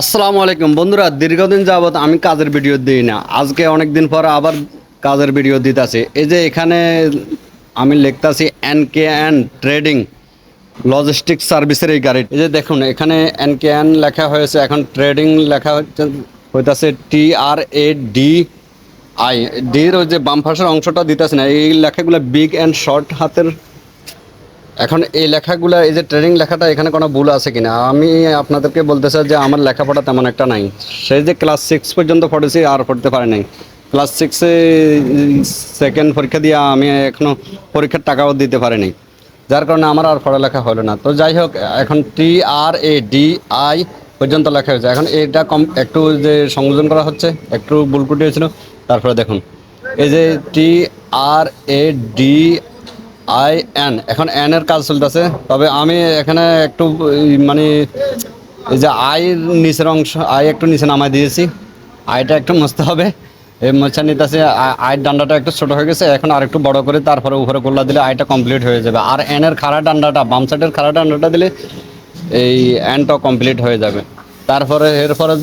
আসসালামু আলাইকুম। বন্ধুরা, দীর্ঘদিন যাবৎ আমি কাজের ভিডিও দিই না। আজকে অনেক দিন পর আবার কাজের ভিডিও দিতেছি। এই যে এখানে আমি লিখতাছি N K N trading logistic সার্ভিসের এই গাড়ি এই যে দেখুন, এখানে এন কে এন লেখা হয়েছে। এখন ট্রেডিং লেখা হইতাছে টি আর এ ডি আই। ডির ওই যে বাম পাশের অংশটা দিতেছে না, এই লেখাগুলো বিগ অ্যান্ড শর্ট হাতের এখন এই লেখাগুলো, এই যে ট্রেনিং লেখাটা, এখানে কোনো ভুল আছে কিনা? আমি আপনাদেরকে বলতে চাই যে আমার লেখাপড়া তেমন একটা নাই। সেই যে ক্লাস সিক্স পর্যন্ত পড়েছি, আর পড়তে পারে নাই। ক্লাস সিক্সে সেকেন্ড পরীক্ষা দিয়ে আমি এখনও পরীক্ষার টাকাও দিতে পারিনি যার কারণে আমার আর পড়ালেখা হলো না। তো যাই হোক, এখন টি আর এ ডি আই পর্যন্ত লেখা হয়েছে। এখন এটা কম, একটু যে সংযোজন করা হচ্ছে, একটু ভুল কুটি হয়েছিল, তারপরে দেখুন। এই যে T R A D I N. এখন এন এর কাজ চলতেছে। তবে আমি এখানে একটু মানে এই যে আইয়ের নিচের অংশ, আই একটু নিচে নামাই দিয়েছি। আইটা একটু মুছতে হবে। এই মোছা নিতেছে। আয়ের ডান্ডাটা একটু ছোট হয়ে গেছে। এখন আর একটু বড় করে তারপরে উপরে গোল্লা দিলে আইটা কমপ্লিট হয়ে যাবে। আর এন এর খাড়া ডান্ডাটা, বাম সাইডের খাড়া ডান্ডাটা দিলে এই এনটাও কমপ্লিট হয়ে যাবে। তারপরে, এরপরে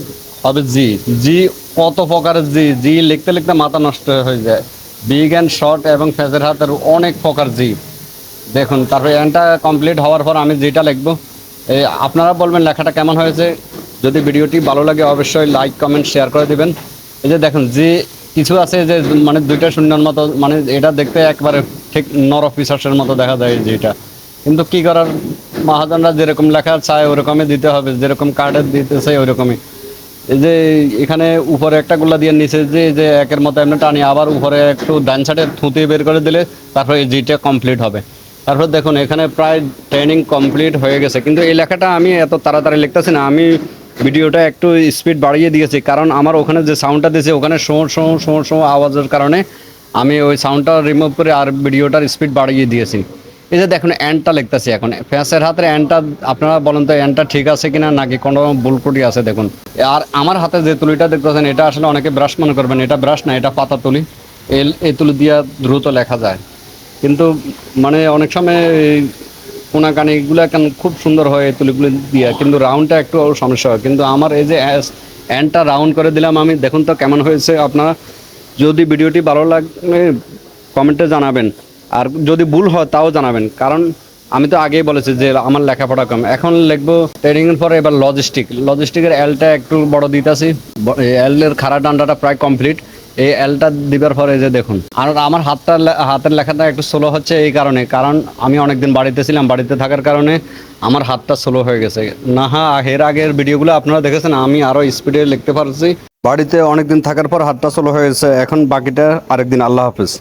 হবে জি। জি কত প্রকারের জি? জি লিখতে লিখতে মাথা নষ্ট হয়ে যায়। বিগ অ্যান্ড শর্ট এবং ফেজের হাতের অনেক প্রকার জি দেখুন, তারপরে এনটা কমপ্লিট হওয়ার পর আমি যেটা লিখব আপনারা বলবেন লেখাটা কেমন হয়েছে? যদি ভিডিওটি ভালো লাগে অবশ্যই লাইক কমেন্ট শেয়ার করে দিবেন। এই যে দেখুন, যে কিছু আছে যে মানে দুইটা শূন্যর মতো মানে এটা দেখতে একবারে ঠিক নর অফিসার্সের মতো দেখা যায় যেটা। কিন্তু কি করার? মহাজনরা যেরকম লেখা চায় ওরকমই দিতে হবে, যেরকম কার্ডে দিতে চাই ওরকমই। এই যে এখানে উপরে একটা গোল্লা দিয়ে নিচে যে যে একের মতো এমনি টানি, আবার উপরে একটু ডান সাইডে থুতে বের করে দিলে তারপরে জিটা কমপ্লিট হবে। তারপর দেখুন, এখানে প্রায় ট্রেনিং কমপ্লিট হয়ে গেছে। কিন্তু এই লেখাটা আমি এত তাড়াতাড়ি লিখতেছি না, আমি ভিডিওটা একটু স্পিড বাড়িয়ে দিয়েছি। কারণ আমার ওখানে যে সাউন্ডটা দিয়েছে, ওখানে শো শো শো শো আওয়াজের কারণে আমি ওই সাউন্ডটা রিমুভ করে আর ভিডিওটার স্পিড বাড়িয়ে দিয়েছি। এই যে দেখুন অ্যান্ডটা লিখতেছি এখন। ফ্যাঁসের হাতের অ্যান্ডটা আপনারা বলেন তো অ্যান্ডটা ঠিক আছে কিনা, নাকি কোনো বুলকুটি আছে দেখুন। আর আমার হাতে যে তুলিটা দেখতেছেন, এটা আসলে অনেকে ব্রাশ মনে করবেন, এটা ব্রাশ না, এটা পাতা তুলি। এই তুলি দিয়ে দ্রুত লেখা যায়। কিন্তু মানে অনেক সময় কোনাকানিগুলো কেন খুব সুন্দর হয় এই তুলিগুলো দিয়ে, কিন্তু রাউন্ডটা একটু সমস্যা হয়। কিন্তু আমার এই যে অ্যান্ডটা রাউন্ড করে দিলাম, আমি দেখুন তো কেমন হয়েছে আপনারা। যদি ভিডিওটি ভালো লাগে, কমেন্টে জানাবেন। আর যদি ভুল হয়, তাও জানাবেন। কারণ আমি তো আগেই বলেছি যে আমার লেখাপড়া কম। এখন লিখব ট্রেনিং এর পরে এবার লজিস্টিক লজিস্টিকের এলটা একটু বড় দিতেছি। এল এর খাড়া ডান্ডাটা প্রায় কমপ্লিট এই এলটা দিবার পরে যে দেখুন। আর আমার হাতটা হাতের লেখাটা একটু স্লো হচ্ছে এই কারণে। কারণ আমি অনেকদিন বাড়িতে ছিলাম। বাড়িতে থাকার কারণে আমার হাতটা স্লো হয়ে গেছে। না হ্যাঁ এর আগের ভিডিওগুলো আপনারা দেখেছেন। আমি আরও স্পিডে লিখতে পারছি। বাড়িতে অনেকদিন থাকার পর হাতটা স্লো হয়ে গেছে। এখন বাকিটা আরেকদিন। আল্লাহ হাফিজ।